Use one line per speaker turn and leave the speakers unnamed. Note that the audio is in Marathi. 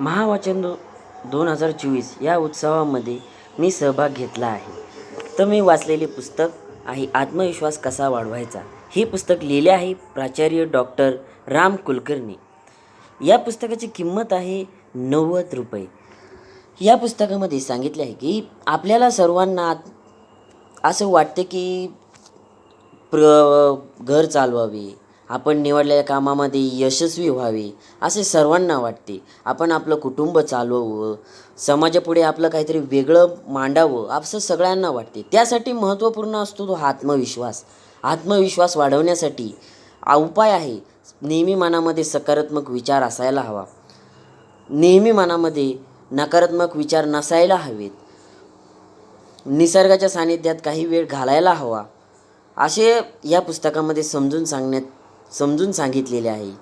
महावाचन दो दोन हजार चोवीस या उत्सवामध्ये मी सहभाग घेतला आहे. तर मी वाचलेले पुस्तक आहे आत्मविश्वास कसा वाढवायचा? हे पुस्तक लिहिले आहे प्राचार्य डॉक्टर राम कुलकर्णी. या पुस्तकाची किंमत आहे नव्वद रुपये. या पुस्तकामध्ये सांगितले आहे की आपल्याला सर्वांना असं वाटते की प्र घर चालवावे आपण निवडलेल्या कामामध्ये यशस्वी व्हावे असे सर्वांना वाटते. आपण आपलं कुटुंब चालवावं समाजापुढे आपलं काहीतरी वेगळं मांडावं असं सगळ्यांना वाटते. त्यासाठी महत्त्वपूर्ण असतो तो आत्मविश्वास. आत्मविश्वास वाढवण्यासाठी उपाय आहे. नेहमी मनामध्ये सकारात्मक विचार असायला हवा. नेहमी मनामध्ये नकारात्मक विचार नसायला हवेत. निसर्गाच्या सानिध्यात काही वेळ घालायला हवा. असे या पुस्तकामध्ये समजून सांगण्यात समजून सांगितलेले आहे.